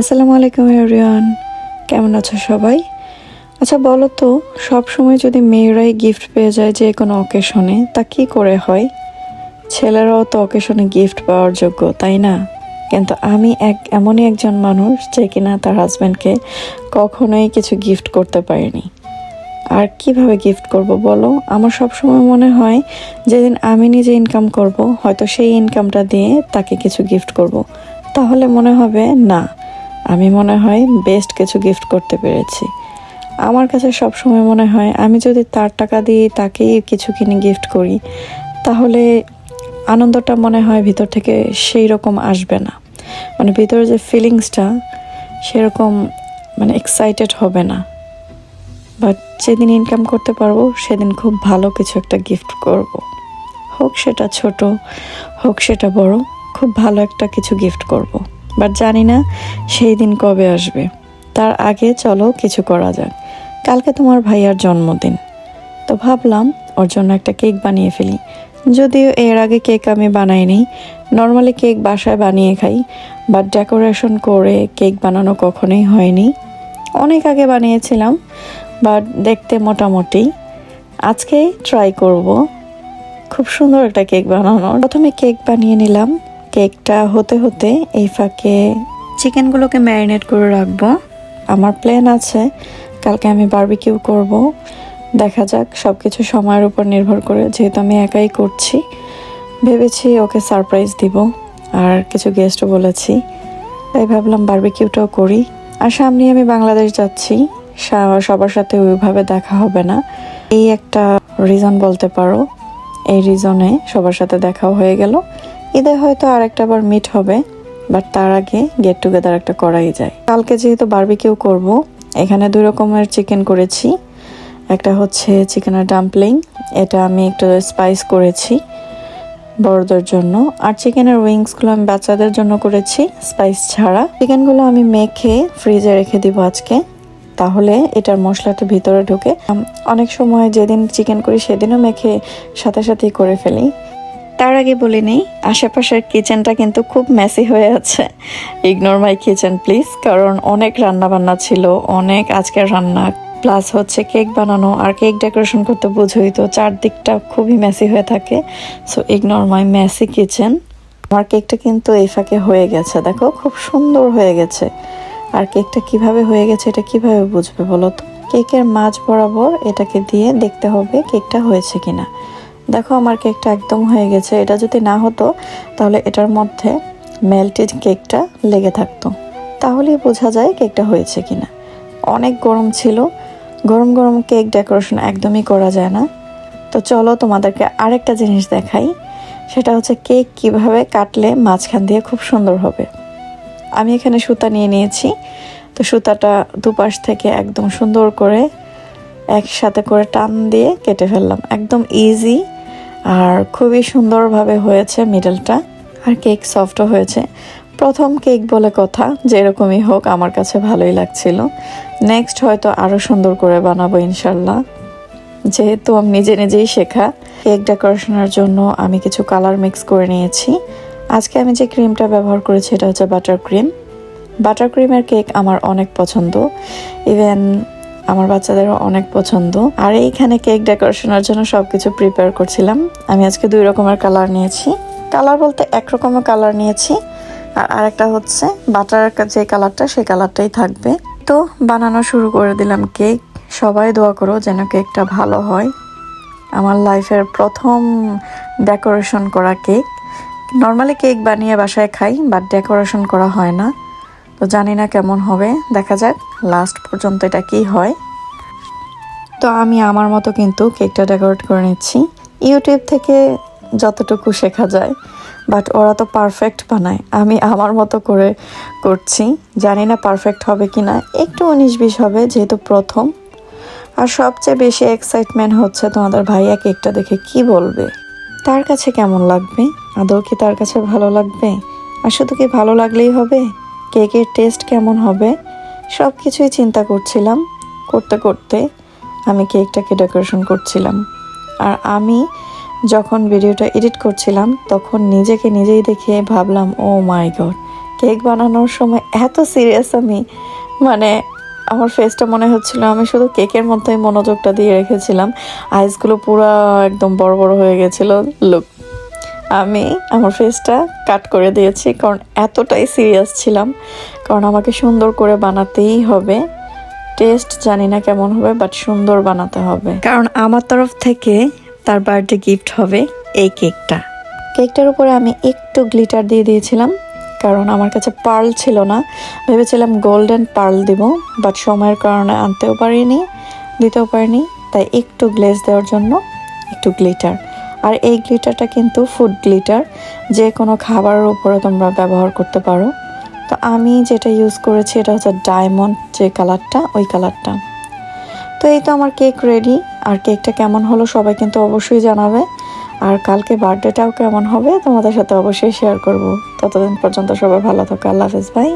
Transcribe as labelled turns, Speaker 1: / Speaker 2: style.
Speaker 1: আসসালামু আলাইকুম এভরিওয়ান কেমন আছো সবাই? আচ্ছা বলো তো সব সময় যদি মেয়েরাই গিফট পেয়ে যায় যে কোনো অকেশনে তা কি করে হয়? ছেলেরাও তো অকেশনে গিফট পাওয়ার যোগ্য, তাই না? কিন্তু আমি এক, এমনই একজন মানুষ যে কিনা তার হাজব্যান্ডকে কখনোই কিছু গিফট করতে পারিনি। আর কীভাবে গিফট করব বলো? আমার সব সময় মনে হয়, যেদিন আমি নিজে ইনকাম করব, হয়তো সেই ইনকামটা দিয়ে তাকে কিছু গিফট করব। তাহলে মনে হবে, না। আমি মনে হয় বেস্ট কিছু গিফট করতে পেরেছি আমার কাছে সব সময় মনে হয়, আমি যদি তার টাকা দিয়ে তাকেই কিছু কিনে গিফট করি, তাহলে আনন্দটা মনে হয় ভিতর থেকে সেই রকম আসবে না মানে ভিতরে যে ফিলিংসটা সেরকম মানে এক্সাইটেড হবে না বাট যেদিন ইনকাম করতে পারব, সেদিন খুব ভালো কিছু একটা গিফট করব। হোক সেটা ছোট, হোক সেটা বড়, খুব ভালো একটা কিছু গিফট করব। বাট জানি না সেই দিন কবে আসবে। তার আগে চলো কিছু করা যাক। কালকে তোমার ভাইয়ার জন্মদিন। তো ভাবলাম ওর জন্য একটা কেক বানিয়ে ফেলি। যদিও এর আগে কেক আমি বানাইনি। নর্মালি কেক বাসায় বানিয়ে খাই, বাট ডেকোরেশন করে কেক বানানো কখনোই হয়নি। অনেক আগে বানিয়েছিলাম, বাট দেখতে মোটামুটি। আজকে ট্রাই করব। খুব সুন্দর একটা কেক বানানোর। প্রথমে কেক বানিয়ে নিলাম। কেকটা হতে হতে এই ফাঁকে চিকেনগুলোকে ম্যারিনেট করে রাখব। আমার প্ল্যান আছে, কালকে আমি বারবিকিউ করব। দেখা যাক সব কিছু সময়ের উপর নির্ভর করে, যেহেতু আমি একাই করছি। ভেবেছি ওকে সারপ্রাইজ দিব, আর কিছু গেস্টও বলেছি। তাই ভাবলাম বারবিকিউটাও করি। আর সামনে আমি বাংলাদেশ যাচ্ছি। সবার সাথে ওইভাবে দেখা হবে না। এই একটা রিজন বলতে পারো। এই রিজনে সবার সাথে দেখাও হয়ে গেল। ঈদে হয়তো আরেকটা বার মিট হবে বাট তার আগে গেট টুগেদার একটা করাই যায়। কালকে যেহেতু বারবিকিউ করব, এখানে দুই রকমের চিকেন করেছি। একটা হচ্ছে চিকেনের ডাম্পলিং এটা আমি একটু স্পাইস করেছি বড়দের জন্য। আর চিকেনের উইংসগুলো আমি বাচ্চাদের জন্য করেছি স্পাইস ছাড়া। চিকেনগুলো আমি মেখে ফ্রিজে রেখে দিব আজকে, তাহলে এটার মশলাটা ভিতরে ঢুকে। অনেক সময় যেদিন চিকেন করি সেদিনও মেখে সাথে সাথেই করে ফেলি। তার আগে বলে নেই, আশেপাশের কিচেনটা কিন্তু খুব মেসি হয়ে আছে। ইগনোর মাই কিচেন প্লিজ কারণ অনেক রান্না বান্না ছিল, অনেক আজকের রান্না প্লাস হচ্ছে কেক বানানো আর কেক ডেকোরেশন করতে বুঝোই তো, চারদিকটা খুবই মেসি হয়ে থাকে। So ignore my messy kitchen আমার কেকটা কিন্তু এই ফাঁকে হয়ে গেছে, দেখো, খুব সুন্দর হয়ে গেছে। আর কেকটা কীভাবে হয়ে গেছে, এটা কীভাবে বুঝবে বলো তো? কেকের মাঝ বরাবর এটাকে দিয়ে দেখতে হবে কেকটা হয়েছে কিনা। দেখো আমার কেকটা একদম হয়ে গেছে। এটা যদি না হতো, তাহলে এটার মধ্যে মেল্টেড কেকটা লেগে থাকতো। তাহলেই বোঝা যায় কেকটা হয়েছে কিনা। অনেক গরম ছিল। গরম গরম কেক ডেকোরেশন একদমই করা যায় না। তো চলো তোমাদেরকে আরেকটা জিনিস দেখাই। সেটা হচ্ছে কেক কীভাবে কাটলে মাঝখান দিয়ে খুব সুন্দর হবে। আমি এখানে সুতা নিয়ে নিয়েছি। তো সুতাটা দুপাশ থেকে একদম সুন্দর করে একসাথে করে টান দিয়ে কেটে ফেললাম। একদম ইজি আর খুবই সুন্দরভাবে হয়েছে মিডলটা আর কেক সফটও হয়েছে। প্রথম কেক বলে কথা, যেরকমই হোক আমার কাছে ভালোই লাগছিল। নেক্সট হয়তো আরও সুন্দর করে বানাবো ইনশাল্লাহ। যেহেতু আমি নিজে নিজেই শেখা কেক ডেকোরেশনের জন্য আমি কিছু কালার মিক্স করে নিয়েছি। আজকে আমি যে ক্রিমটা ব্যবহার করেছি এটা হচ্ছে বাটার ক্রিম বাটার ক্রিমের কেক আমার অনেক পছন্দ। ইভেন আমার বাচ্চাদেরও অনেক পছন্দ। আর এইখানে কেক ডেকোরেশনের জন্য সবকিছু প্রিপেয়ার করছিলাম। আমি আজকে দুই রকমের কালার নিয়েছি। কালার বলতে এক রকমের কালার নিয়েছি। আর আরেকটা হচ্ছে বাটার যে কালারটা সেই কালারটাই থাকবে। তো বানানো শুরু করে দিলাম কেক। সবাই দোয়া করো যেন কেকটা ভালো হয়। আমার লাইফের প্রথম ডেকোরেশন করা কেক। নর্মালি কেক বানিয়ে বাসায় খাই বাট ডেকোরেশন করা হয় না। তো জানি না কেমন হবে। দেখা যাক লাস্ট পর্যন্ত এটা কি হয়। তো আমি আমার মতো কিন্তু কেকটা ডেকোরেট করে নিচ্ছি। ইউটিউব থেকে যতটুকু শেখা যায় বাট ওরা তো পারফেক্ট বানায়। আমি আমার মতো করে করছি। জানি না পারফেক্ট হবে কি না একটু উনিশ বিশ হবে যেহেতু প্রথম। আর সবচেয়ে বেশি এক্সাইটমেন্ট হচ্ছে তোমাদের ভাইয়া কেকটা দেখে কি বলবে। তার কাছে কেমন লাগবে? আদৌ কি তার কাছে ভালো লাগবে? আর শুধু কি ভালো লাগলেই হবে? কেকের টেস্ট কেমন হবে সব কিছুই চিন্তা করছিলাম। করতে করতে আমি কেকটাকে ডেকোরেশন করছিলাম। আর আমি যখন ভিডিওটা এডিট করছিলাম, তখন নিজেকে নিজেই দেখে ভাবলাম ও মাই গড কেক বানানোর সময় এত সিরিয়াস আমি। মানে আমার ফেসটা মনে হচ্ছিল, আমি শুধু কেকের মধ্যেই মনোযোগটা দিয়ে রেখেছিলাম। আইসগুলো পুরো একদম বড় বড় হয়ে গেছিল লুক আমি আমার ফেসটা কাট করে দিয়েছি কারণ এতটাই সিরিয়াস ছিলাম। কারণ আমাকে সুন্দর করে বানাতেই হবে। টেস্ট জানি না কেমন হবে বাট সুন্দর বানাতে হবে। কারণ আমার তরফ থেকে তার বার্থডে গিফট হবে এই কেকটা কেকটার উপরে আমি একটু গ্লিটার দিয়ে দিয়েছিলাম কারণ আমার কাছে পার্ল ছিল না। ভেবেছিলাম গোল্ডেন পার্ল দিব বাট সময়ের কারণে আনতেও পারিনি দিতেও পারিনি তাই একটু গ্লেজ দেওয়ার জন্য একটু গ্লিটার আর এই গ্লিটারটা কিন্তু ফুড গ্লিটার, যে কোনো খাবারের উপরে তোমরা ব্যবহার করতে পারো। তো আমি যেটা ইউজ করেছি এটা হচ্ছে ডায়মন্ড, যে কালারটা, ওই কালারটা। তো এই তো আমার কেক রেডি আর কেকটা কেমন হলো সবাই কিন্তু অবশ্যই জানাবে। আর কালকে বার্থডেটাও কেমন হবে তোমাদের সাথে অবশ্যই শেয়ার করব। ততদিন পর্যন্ত সবাই ভালো থাকো, আল্লাহ হাফেজ ভাই